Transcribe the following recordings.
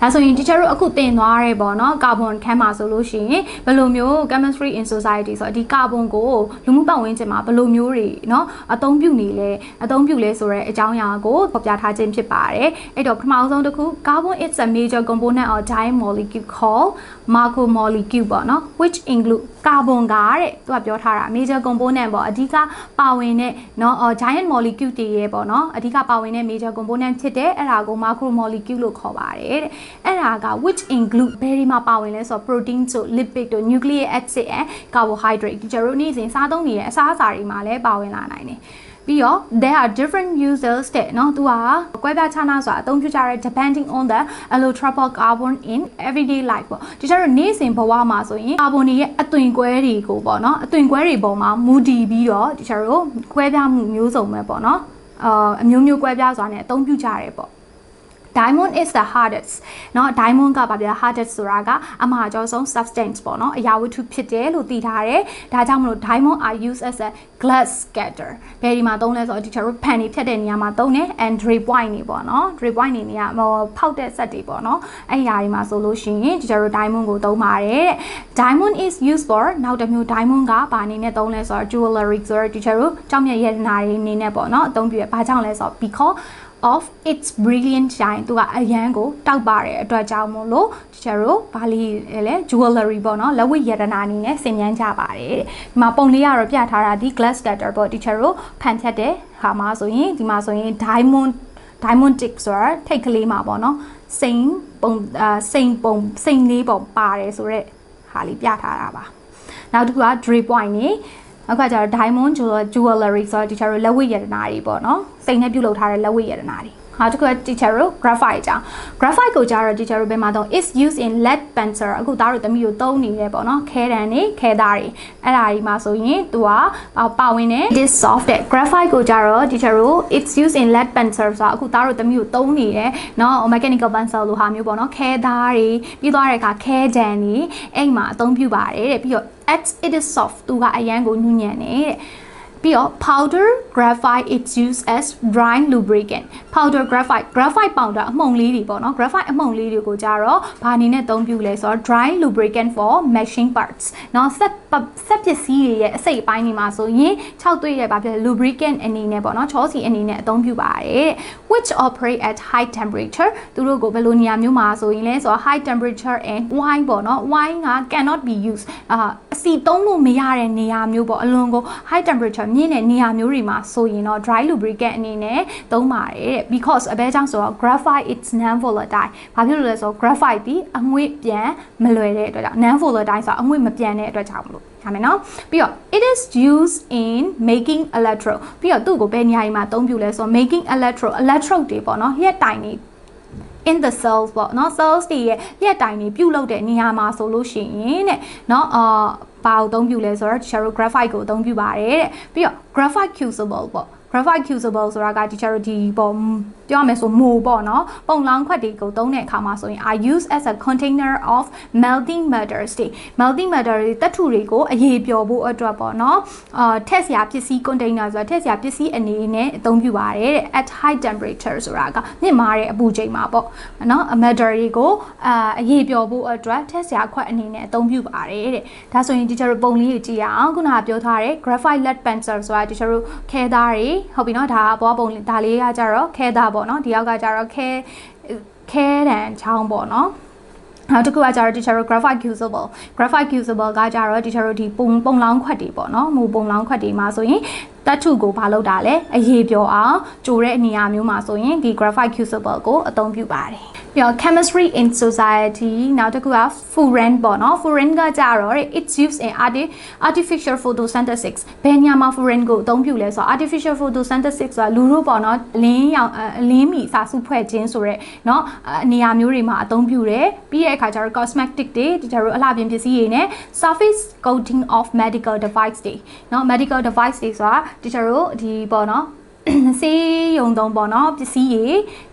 ဒါဆိုရင် teacher တို့အခုသင်သွားရဲပေါ့နော်ကာဗွန်ခန်းမှာဆိုလို့ရှိရင်ဘယ်လိုမျိုး chemistry in society ဆိုတော့ဒီကာဗွန်ကိုလူမှုပတ်ဝန်းကျင်မှာဘယ်လိုမျိုးတွေเนาะအသုံးပြုနေလဲအသုံးပြုလဲဆိုတဲ့အကြောင်းအရာကိုဖော်ပြထားခြင်းဖြစ်ပါတယ်အဲ့တော့ပထမဆုံးတစ်ခု carbon is a major component of giant molecule called macromolecule ပေါ့နော် which include carbon ကတဲ့သူကပြောထားတာ major component ပေါ့အဓိကပါဝင်တဲ့เนาะ giant molecule တွေရဲ့ပေါ့နော်အဓိကပါဝင်တဲ့ major component ဖြစ်တဲ့အဲ့ဒါကို macromolecule လို့ခေါ်ပါတယ်တဲ့ အဲ့ဒါက which include ဘယ်ဒီမှာပါဝင်လဲဆိုတော့ protein တို့ lipid တို့ nucleic acid and carbohydrate ကျတို့နေ့စဉ်စားသုံးနေတဲ့အစားအစာတွေမှာလည်းပါဝင်လာနိုင်တယ်ပြီးတော့ there are different users တဲ့เนาะသူကကွဲပြားခြားနားဆိုတာအသုံးပြုကြတဲ့ depending on the allotropic carbon in everyday life ပေါ့ဒီကျတော့နေ့စဉ်ဘဝမှာဆိုရင်ကာဗွန်တွေရဲ့အသွင်ကွဲတွေကိုပေါ့เนาะအသွင်ကွဲတွေပေါ်မှာမူတည်ပြီးတော့ဒီကျတော့ကွဲပြားမှုမျိုးစုံပဲပေါ့เนาะအာအမျိုးမျိုးကွဲပြားစွာနဲ့အသုံးပြုကြရတယ်ပေါ့ diamond is the hardest เนาะ diamond ကဘာပြော hardest ဆိုတာကအမှားကျော်ဆုံး substance ပေါ့เนาะအရာဝတ္ထုဖြစ်တယ်လို့သိထားတယ်ဒါကြောင့်မလို့ diamond are used as a glass scatter ဘယ်ဒီမှာသုံးလဲဆိုတော့ teacher တို့ pen တွေဖြတ်တဲ့နေရာမှာသုံးတယ် and drape point တွေပေါ့เนาะ drape point တွေနေရာဟိုဖောက်တဲ့ဆက်တွေပေါ့เนาะအဲ့ဒီအရာတွေမှာဆိုလို့ရှိရင် teacher တို့ diamond ကိုသုံးပါတယ်တဲ့ diamond is used for နောက်တစ်မျိုး diamond ကဘာအနေနဲ့သုံးလဲဆိုတော့ jewelry ဆိုတော့ teacher တို့ကြောက်မြတ်ရတနာတွေအနေနဲ့ပေါ့เนาะအသုံးပြုရဘာကြောင့်လဲဆိုတော့ because of its brilliant shine သူကအရန်ကိုတောက်ပါတဲ့အတွက်ကြောင့်မို့လို့ teacher တို့ဘာလီလဲ jewelry ပေါ့နော်လက်ဝတ်ရတနာအနေနဲ့ဆင်မြန်းကြပါတယ်တဲ့ဒီမှာပုံလေးကတော့ပြထားတာဒီ glass scatter ပေါ့ teacher တို့ဖန်ဖြတ်တဲ့ဟာမှာဆိုရင်ဒီမှာဆိုရင် diamond diamond tick ဆိုတာထိတ်ကလေးမှာပေါ့နော်စိန်ပုံအာစိန်ပုံစိန်လေးပုံပါတယ်ဆိုတော့ဟာလေးပြထားတာပါနောက်တစ်ခုက drape point နေ နောက်ခါကျတော့ diamond jewelry ဆိုတော့ teacher တို့လက်ဝတ်ရတနာတွေပေါ့နော်စိတ်နဲ့ပြုလုပ်ထားတဲ့လက်ဝတ်ရတနာတွေနောက်တစ်ခုက teacher တို့ graphite အကြောင်း graphite ကိုကြားတော့ teacher တို့ဘယ်မှာတော့ is used in lead pencil အခုသားတို့သမီးတို့သုံးနေတယ်ပေါ့နော်ခဲတံနေခဲသားတွေအဲ့ဒါကြီးမှာဆိုရင်သူကပါဝင်တယ် it is soft တဲ့ graphite ကိုကြားတော့ teacher တို့ it's used in lead pencil ဆိုတော့အခုသားတို့သမီးတို့သုံးနေတယ်နော် mechanical pencil လိုဟာမျိုးပေါ့နော်ခဲသားတွေပြီးသွားတဲ့အခါခဲတံနေအဲ့မှာအသုံးပြုပါတယ်တဲ့ပြီးတော့ at it is soft သူကအရန်ကိုညှဉ်းညံ့နေတဲ့ပြီးတော့ powder graphite it's used as drying lubricant powder graphite graphite powder အမှုန်လေးတွေပေါ့နော် graphite အမှုန်လေးတွေကိုကြတော့ဘာအနေနဲ့အသုံးပြုလဲဆိုတော့ drying lubricant for machine parts နော်ဆက်ဆက်ပစ္စည်းတွေရဲ့အစိတ်အပိုင်းတွေမှာဆိုရင်6သွေ့ရဲ့ဘာဖြစ်လဲ lubricant အနေနဲ့ပေါ့နော်ချောစီအနေနဲ့အသုံးပြုပါတယ် which operate at high temperature သူတို့ကိုဘယ်လိုနေရာမျိုးမှာဆိုရင်လဲဆိုတော့ high temperature and wine ပေါ့နော် wine က cannot be used အာ စီသုံးလို့မရတဲ့နေရာမျိုးပေါ့အလွန်ကို high temperature မြင့်တဲ့နေရာမျိုးတွေမှာဆိုရင်တော့ dry lubricant အနေနဲ့သုံးပါတယ်တဲ့ because အဘဲကြောင့်ဆိုတော့ graphite it's non volatile ဘာဖြစ်လို့လဲဆိုတော့ graphite ဒီအငွေ့ပြန်မလွယ်တဲ့အတွက်ကြောင့် non volatile ဆိုတော့အငွေ့မပြန်တဲ့အတွက်ကြောင့်မလို့ရမယ်နော်ပြီးတော့ it is used in making electrode ပြီးတော့သူ့ကိုဘယ်နေရာမှာအသုံးပြုလဲဆိုတော့ making electrode electrode တွေပေါ့နော်ရက်တိုင်နေ in the cells ပေါ့เนาะ cells တွေရဲ့ရက်တိုင်တွေပြုတ်လောက်တဲ့နေရာမှာဆိုလို့ရှိရင်တဲ့เนาะအာ ဘာကိုအသုံးပြုလဲဆိုတော့ Chero graphite ကိုအသုံးပြုပါတယ်တဲ့ပြီးတော့ graphite crucible ပေါ့ graphite crucible ဆိုတာကဒီကျတော့ဒီပေါ့ပြောရမယ်ဆိုမိုပေါ့နော်ပုံလောင်းခွက်တွေကိုသုံးတဲ့အခါမှာဆိုရင် I use as a container of melting matters တွေ melting matter တွေတတ်ထုတွေကိုအရေးပျော်ဖို့အတွက်ပေါ့နော်အာထက်စရာပစ္စည်း container ဆိုတာထက်စရာပစ္စည်းအနေနဲ့အသုံးပြုပါတယ်တဲ့ at high temperature ဆိုတာကမြင့်မားတဲ့အပူချိန်မှာပေါ့နော် matter တွေကိုအာအရေးပျော်ဖို့အတွက်ထက်စရာခွက်အနေနဲ့အသုံးပြုပါတယ်တဲ့ဒါဆိုရင်ဒီကျတော့ပုံလေးကိုကြည့်ရအောင်ခုနကပြောထားတဲ့ graphite lead pencil ဆိုတာဒီကျတော့ခဲသားတွေဟုတ်ပြီနော်ဒါကဘောပုံဒါလေးကကြတော့ခဲသားပေါ့နော်ဒီယောက်ကကြတော့ခဲခဲတန်ချောင်းပေါ့နော်နောက်တစ်ခုကကြတော့ teacher graphite crucible graphite crucible ကကြတော့ teacher ဒီပုံပုံလောင်းခွက်တွေပေါ့နော်မူပုံလောင်းခွက်တွေမှာဆိုရင်တတ်ထုကိုဘာလုပ်တာလဲအရေးပြောအောင်ကြိုတဲ့နေရာမျိုးမှာဆိုရင်ဒီ graphite crucible ကိုအသုံးပြုပါတယ် ပြီးတော့ chemistry in society နောက်တစ်ခုက furan ပေါ့နော် furan ကကြတော့ it's used in artificial photosynthesis ဘယ်ညမှာ furan ကိုအသုံးပြုလဲဆိုတော့ artificial photosynthesis ဆိုတာလူတို့ပေါ့နော်လင်းရောင်အလင်းမီစာစုဖွဲ့ခြင်းဆိုရက်နော်နေရာမျိုးတွေမှာအသုံးပြုတယ်ပြီးရဲ့အခါကျတော့ cosmetic တွေဒီတို့အလှပြင်ပစ္စည်းတွေနဲ့ surface coating of medical device တွေနော် medical device တွေဆိုတာဒီတို့ဒီပေါ့နော် စေးရုံသုံးပေါ့နော်ပစ္စည်းတွေ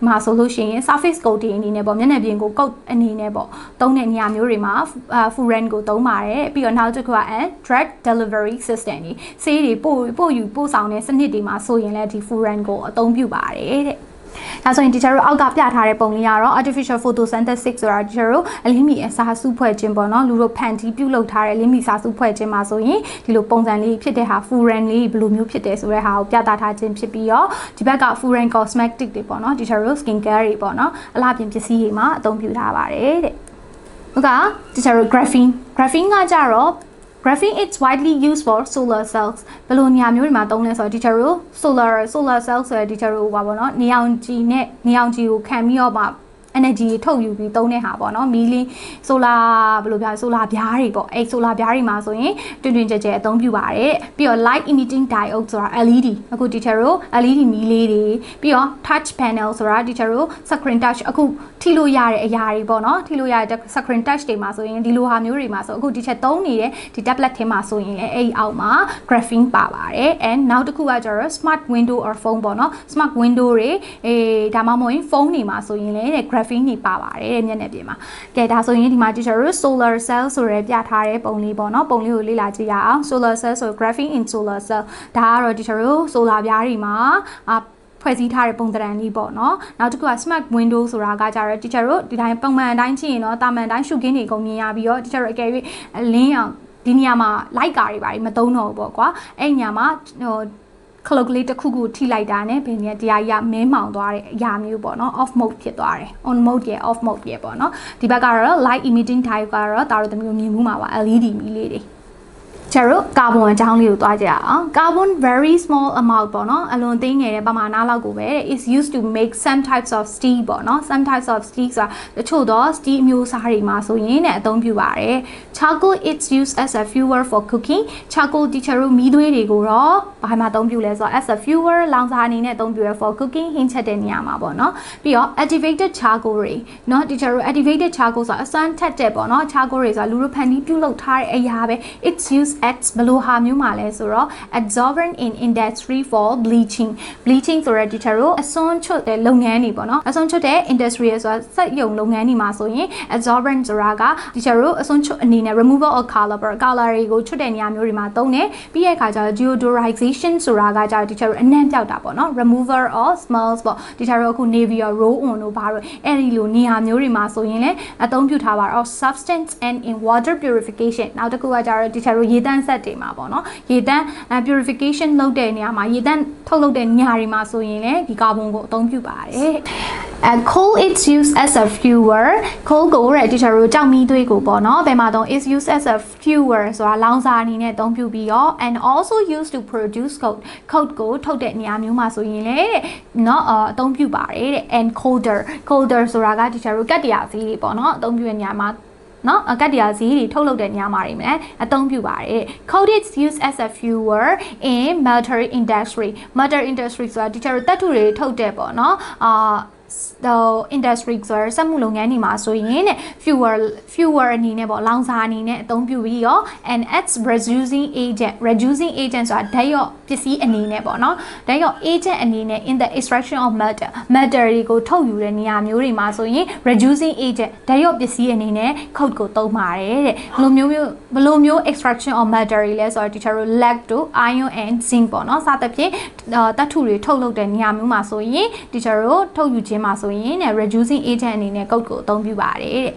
မှာဆိုလို့ရှိရင် surface coating အနေနဲ့ပေါ့မျက်နှာပြင်ကို coat အနေနဲ့ပေါ့သုံးတဲ့နေရာမျိုးတွေမှာ furan ကိုသုံးပါတယ်ပြီးတော့နောက်တစ်ခုက drug delivery system တွေစေးတွေပို့ပို့ယူပို့ဆောင်တဲ့စနစ်တွေမှာဆိုရင်လည်းဒီ furan ကိုအသုံးပြုပါတယ်တဲ့ ဒါဆိုရင် teacher တို့အောက်ကပြထားတဲ့ပုံလေးကတော့ artificial photosynthesis ဆိုတာ teacher တို့အလင်းမီအစာစုဖွဲ့ခြင်းပေါ့နော်လူတို့ဖန်တီးပြုတ်လုပ်ထားတဲ့အလင်းမီစာစုဖွဲ့ခြင်းမှာဆိုရင်ဒီလိုပုံစံလေးဖြစ်တဲ့ဟာ furan လေးဘယ်လိုမျိုးဖြစ်တယ်ဆိုတဲ့ဟာကိုပြသထားခြင်းဖြစ်ပြီးတော့ဒီဘက်က furan cosmetic တွေပေါ့နော် teacher တို့ skin care တွေပေါ့နော်အလားပြင်ပစ္စည်းတွေမှာအသုံးပြုထားပါတယ်တဲ့ဟုတ်က teacher တို့ graphene graphene ကကြတော့ Graphene is widely used for solar cells ဘယ်လိုနေရာမျိုးတွေမှာသုံးလဲဆိုတော့ teacher တို့ solar solar cells ဆိုတဲ့ teacher တို့ဟပါပေါ့နော်နေအောင်ကြည်နဲ့နေအောင်ကြည်ကိုခံပြီးတော့မှ energy ထုတ်ယူပြီးသုံးတဲ့ဟာပေါ့နော်မီလီ solar ဘယ်လိုပြော solar ပြားတွေပေါ့အဲ solar ပြားတွေမှာဆိုရင်တွင်တွင်ကြဲကြဲအသုံးပြုပါတယ်ပြီးတော့ light emitting diode ဆိုတာ LED အခု teacher တို့ LED မီးလေးတွေပြီးတော့ touch panel ဆိုတာ teacher တို့ screen touch အခုထိလို့ရတဲ့အရာတွေပေါ့နော်ထိလို့ရတဲ့ screen touch တွေမှာဆိုရင်ဒီလိုဟာမျိုးတွေမှာဆိုအခု teacher သုံးနေတဲ့ဒီ tablet ထဲမှာဆိုရင်လည်းအဲ့ဒီအောက်မှာ graphene ပါပါတယ် and နောက်တစ်ခုကကျတော့ smart window or phone ပေါ့နော် smart window တွေအေးဒါမှမဟုတ်ရင်ဖုန်းတွေမှာဆိုရင်လည်းတဲ့ graphene တွေပါပါတယ်တဲ့မျက်နှာပြင်မှာကဲဒါဆိုရင်ဒီမှာ teacher တို့ solar cell ဆိုရဲပြထားတဲ့ပုံလေးပေါ့နော်ပုံလေးကိုလေ့လာကြည့်ရအောင် solar cell ဆို graphene in solar cell ဒါကတော့ teacher တို့ solar ပြားတွေမှာအာဖွဲ့စည်းထားတဲ့ပုံသဏ္ဍာန်လေးပေါ့နော်နောက်တစ်ခုက smart window ဆိုတာကကြတော့ teacher တို့ဒီတိုင်းပုံမှန်အတိုင်းကြည့်ရင်တော့တာမန်တိုင်းရှုခင်းတွေကုန်မြင်ရပြီးတော့ teacher တို့အကယ်၍လင်းအောင်ဒီနေရာမှာ light ကာတွေပါမသုံးတော့ဘူးပေါ့ကွာအဲ့ညမှာဟို ခလုတ်ကလေးတစ်ခုခုထိလိုက်တာနဲ့ဘယ်နေရာတရားကြီးကမင်းမောင်သွားတဲ့အရာမျိုးပေါ့နော် off mode ဖြစ်သွားတယ် on mode ရဲ့ off mode ရဲ့ပေါ့နော်ဒီဘက်ကတော့ light emitting type ကတော့တာတို့တမျိုးမြင်မှုမှာပါ LED မီးလေးတွေ ကျတို့ကာဗွန်အကြောင်းလေးကိုသွားကြရအောင် carbon very small amount ပေါ့နော်အလွန်သေးငယ်တဲ့ပမာဏလောက်ကိုပဲ is used to make some types of steel ပေါ့နော် some types of steel ဆိုတာတချို့သော steel အမျိုးအစားတွေမှာဆိုရင်တဲ့အသုံးပြုပါတယ် charcoal it's used as a fuel for cooking charcoal တချို့မီးသွေးတွေကိုတော့ဘာမှအသုံးပြုလဲဆိုတော့ as a fuel လောင်စာအနေနဲ့အသုံးပြုရ for cooking ဟင်းချက်တဲ့နေရာမှာပေါ့နော်ပြီးတော့ activated charcoal တွေနော်တချို့ activated charcoal ဆိုတာအစွမ်းထက်တဲ့ပေါ့နော် charcoal တွေဆိုတာလူတို့ဖန်တီးပြုလုပ်ထားတဲ့အရာပဲ it's used as ဘယ်လိုဟာမျိုးမှာလဲဆိုတော့ absorbent in industry for bleaching bleaching ဆိုတဲ့ teacher တို့အစွန်းချွတ်တဲ့လုပ်ငန်းတွေပေါ့နော်အစွန်းချွတ်တဲ့ industry ဆိုတာစက်ရုံလုပ်ငန်းတွေမှာဆိုရင် absorbent ဆိုတာက teacher တို့အစွန်းချွတ်အနေနဲ့ removal of color color တွေကိုချွတ်တဲ့နေရာမျိုးတွေမှာသုံးတယ်ပြီးရဲ့အခါကျတော့ deodorization ဆိုတာကကျတော့ teacher တို့အနံ့ပြောက်တာပေါ့နော် remover of smells ပေါ့ teacher တို့အခု navy ရော roll on တို့ဘာလို့အဲ့ဒီလိုနေရာမျိုးတွေမှာဆိုရင်လည်းအသုံးပြုထားပါတော့ substance and in water purification နောက်တစ်ခုကကျတော့ teacher တို့ရေတန်းဆက်တွေမှာပေါ့နော်ရေတန်း purification လုပ်တဲ့နေရာမှာရေတန်းထုတ်လုပ်တဲ့နေရာတွေမှာဆိုရင်လည်းဒီကာဗွန်ကိုအသုံးပြုပါတယ် and coal it's used as a fuel coal ကိုတဲ့ teacher တို့ကြောက်မီးသွေးကိုပေါ့နော်ဘယ်မှာတော့ is used as a fuel ဆိုတာလောင်စာအနေနဲ့အသုံးပြုပြီးတော့ and also used to produce coke coke ကိုထုတ်တဲ့နေရာမျိုးမှာဆိုရင်လည်းเนาะအသုံးပြုပါတယ်တဲ့ and colder colder ဆိုတာက teacher တို့ကတ်တရာစီးတွေပေါ့နော်အသုံးပြုတဲ့နေရာမှာ နော်အကတ်တရားဈေးတွေထုတ်လုပ်တဲ့ညမှာတွေမယ်အသုံးပြုပါတယ် coal is used as a fuel in military industry military industry ဆိုတာ teacher တပ်ထုတွေထုတ်တဲ့ပေါ့နော်အာ the industry ဆိုရယ်စက်မှုလုပ်ငန်းတွေမှာဆိုရင်တဲ့ fuel fuel အနေနဲ့ပေါ့လောင်စာအနေနဲ့အသုံးပြုပြီးရော and its reducing agent reducing agent ဆိုတာဓာတ်ရော့ပစ္စည်းအနေနဲ့ပေါ့နော်ဓာတ်ရော့ agent အနေနဲ့ in the extraction of metal metal တွေကိုထုတ်ယူတဲ့နေရာမျိုးတွေမှာဆိုရင် reducing agent ဓာတ်ရော့ပစ္စည်းအနေနဲ့ခုတ်ကိုသုံးပါတယ်တဲ့ဘယ်လိုမျိုးမျိုးဘယ်လိုမျိုး extraction of metal တွေလဲဆိုတော့ teacher တို့ lead တို့ iron and zinc ပေါ့နော်စသဖြင့်တတ်ထုတွေထုတ်လုပ်တဲ့နေရာမျိုးမှာဆိုရင် teacher တို့ထုတ်ယူခြင်းမှာဆိုရင် reducing agent အနေနဲ့ကုတ်ကိုအသုံးပြုပါတယ်တဲ့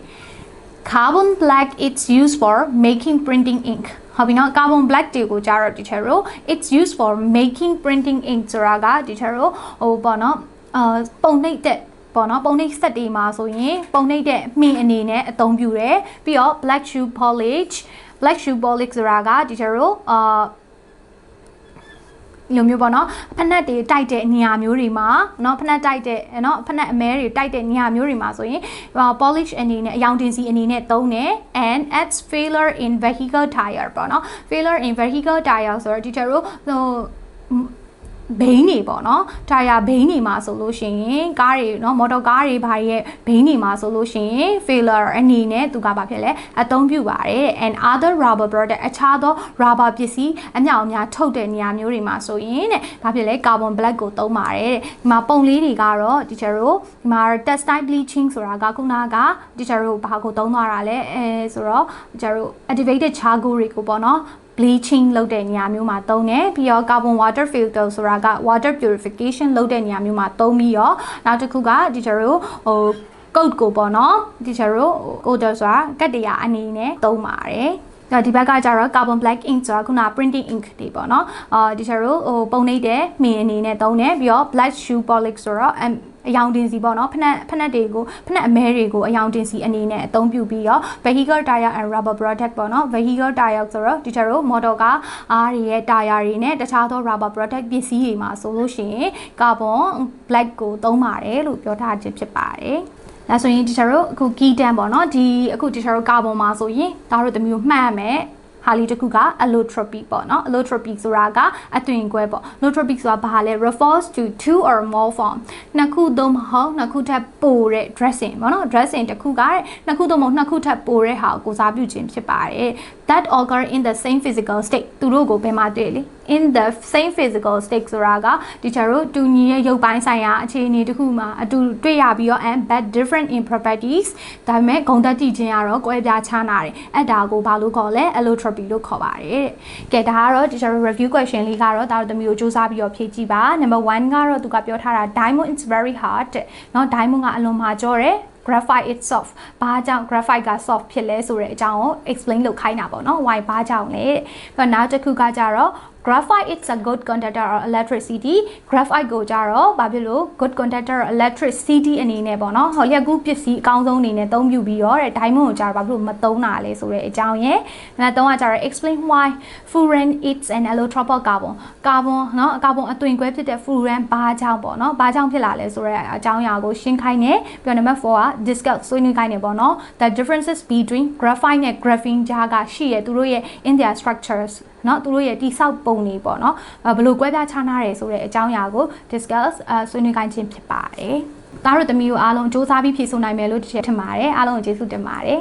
carbon black it's used for making printing ink ဟုတ်ပြီနော် carbon black တွေကိုကြတော့ teacher တို့ it's used for making printing ink ဆိုတာက teacher တို့ဟိုပေါ့နော်အာပုံနှိပ်တဲ့ပေါ့နော်ပုံနှိပ်ဆက်တွေမှာဆိုရင်ပုံနှိပ်တဲ့မှင်အနေနဲ့အသုံးပြုတယ်ပြီးတော့ black shoe polish black shoe polish ဆိုတာက teacher တို့အာ ဒီလိုမျိုးပေါ့နော်ဖက်နှက်တွေတိုက်တဲ့နေရာမျိုးတွေမှာနော်ဖက်နှက်တိုက်တဲ့နော်ဖက်နှက်အမဲတွေတိုက်တဲ့နေရာမျိုးတွေမှာဆိုရင် polish အနေနဲ့အယောင်တင်စီအနေနဲ့သုံးတယ် and adds failure in vehicle tire ပေါ့နော် failure in vehicle tire ဆိုတော့ဒီချက်တို့ဟို ဘိန်းတွေပေါ့နော်တာယာဘိန်းတွေမှာဆိုလို့ရှိရင်ကားတွေနော်မော်တော်ကားတွေဘာတွေရဲ့ဘိန်းတွေမှာဆိုလို့ရှိရင် failure အနေနဲ့သူကဘာဖြစ်လဲအသုံးပြုပါတယ် and other rubber product အခြားသော rubber ပစ္စည်းအမြောက်အများထုတ်တဲ့နေရာမျိုးတွေမှာဆိုရင်တဲ့ဘာဖြစ်လဲ carbon black ကိုသုံးပါတယ်တဲ့ဒီမှာပုံလေးတွေကတော့ teacher တို့ဒီမှာ textile bleaching ဆိုတာကခုနက teacher တို့ဘာကိုသုံးသွားတာလဲအဲဆိုတော့ teacher တို့ activated charcoal တွေကိုပေါ့နော် bleaching လုပ်တဲ့နေရာမျိုးမှာသုံးတယ်ပြီးတော့ carbon water filter ဆိုတာက water purification လုပ်တဲ့နေရာမျိုးမှာသုံးပြီးတော့နောက်တစ်ခုက teacher တို့ဟို code ကိုပေါ့နော် teacher တို့ odor ဆိုတာကတ်တရားအနေနဲ့သုံးပါတယ်ဒါဒီဘက်ကကျတော့ carbon black ink ဆိုတာခုန printing ink တွေပေါ့နော်အာဒီချာတို့ဟိုပုံနှိပ်တဲ့မင်းအနေနဲ့သုံးတယ်ပြီးတော့ black shoe polish ဆိုတော့ အအယောင်တင်စီပေါ့နော်ဖက်နှက်ဖက်နှက်တွေကိုဖက်နှက်အမဲတွေကိုအယောင်တင်စီအနေနဲ့အသုံးပြုပြီးတော့ vehicle tire and rubber product ပေါ့နော် vehicle tire ဆိုတော့ဒီချာတို့ model ကအားတွေရဲ့ tire တွေနဲ့တခြားသော rubber product ပစ္စည်းတွေမှာဆိုလို့ရှိရင် carbon black ကိုသုံးပါတယ်လို့ပြောထားခြင်းဖြစ်ပါတယ်ဒါဆိုရင်ဒီချာတို့အခု key term ပေါ့နော်ဒီအခုဒီချာတို့ကာဗွန်မှာဆိုရင်ဒါတို့တမျိုးမှတ်ရမယ် ဟာလီတစ်ခုက allotropy ပေါ့နော် allotropy ဆိုတာကအသွင်ကွဲပေါ့ allotropy ဆိုတာဘာလဲ refers to two or more form နှစ်ခုသို့မဟုတ်နှစ်ခုထပ်ပိုတဲ့ dressing ပေါ့နော် dressing တစ်ခုကတဲ့နှစ်ခုသို့မဟုတ်နှစ်ခုထပ်ပိုတဲ့ဟာကိုကိုစားပြုခြင်းဖြစ်ပါတယ် that occur in the same physical state သူတို့ကိုဘယ်မှာတွေ့လဲ in the same physical state ဆိုတာက teacher တို့တူညီရဲ့ရုပ်ပိုင်းဆိုင်ရာအခြေအနေတစ်ခုမှာအတူတွေ့ရပြီးတော့ and but different in properties ဒါပေမဲ့ဂုဏ်သက်တည်ခြင်းကတော့ကွဲပြားခြားနာတယ်အဲ့ဒါကိုဘာလို့ခေါ်လဲ allotropy လို့ခေါ်ပါတယ်တဲ့ကဲဒါကတော့ teacher တို့ review question လေးကတော့ဒါတို့သမီးကိုစူးစမ်းပြီးတော့ဖြေကြည့်ပါ number 1ကတော့သူကပြောထားတာ diamond is very hard တဲ့เนาะ diamond ကအလွန်မာကြောတယ် graphite it's soft ဘာကြောင့် graphite က soft ဖြစ်လဲဆိုတဲ့အကြောင်းကို explain လုပ်ခိုင်းတာပေါ့နော် why ဘာကြောင့်လဲပြီးတော့နောက်တစ်ခုကကြတော့ graphite it's a good conductor or electricity graphite ကိုကြတော့ဘာဖြစ်လို့ good conductor or electricity အနေနဲ့ပေါ့နော်ဟောလျက်ကူးပစ္စည်းအကောင်းဆုံးအနေနဲ့သုံးပြုပြီးတော့တဲ့ diamond ကိုကြတော့ဘာဖြစ်လို့မသုံးတာလဲဆိုတဲ့အကြောင်းရယ်နံပါတ်3ကကြတော့ explain why furan it's an allotropic carbon carbon နော်ကာဗွန်အသွင်ကွဲဖြစ်တဲ့ furan ဘာကြောင့်ပေါ့နော်ဘာကြောင့်ဖြစ်လာလဲဆိုတဲ့အကြောင်းအရာကိုရှင်းခိုင်းတယ်ပြီးတော့နံပါတ်4က discuss ဆွေးနွေးခိုင်းတယ်ပေါ့နော် the differences between graphite နဲ့ graphene ကြားကရှိရသူတို့ရဲ့ in their structures เนาะသူတို့ရဲ့တိဆောက်ပုံတွေပေါ့နော်ဘယ်လိုကွဲပြားခြားနားတယ်ဆိုတဲ့အကြောင်းအရာကို discuss အဆွေးနွေးခိုင်းခြင်းဖြစ်ပါတယ်ဒါတို့သမီးတို့အားလုံးစူးစမ်းပြီးဖြေဆိုနိုင်မယ်လို့ထင်ပါတယ်အားလုံးကိုကျေးဇူးတင်ပါတယ် ။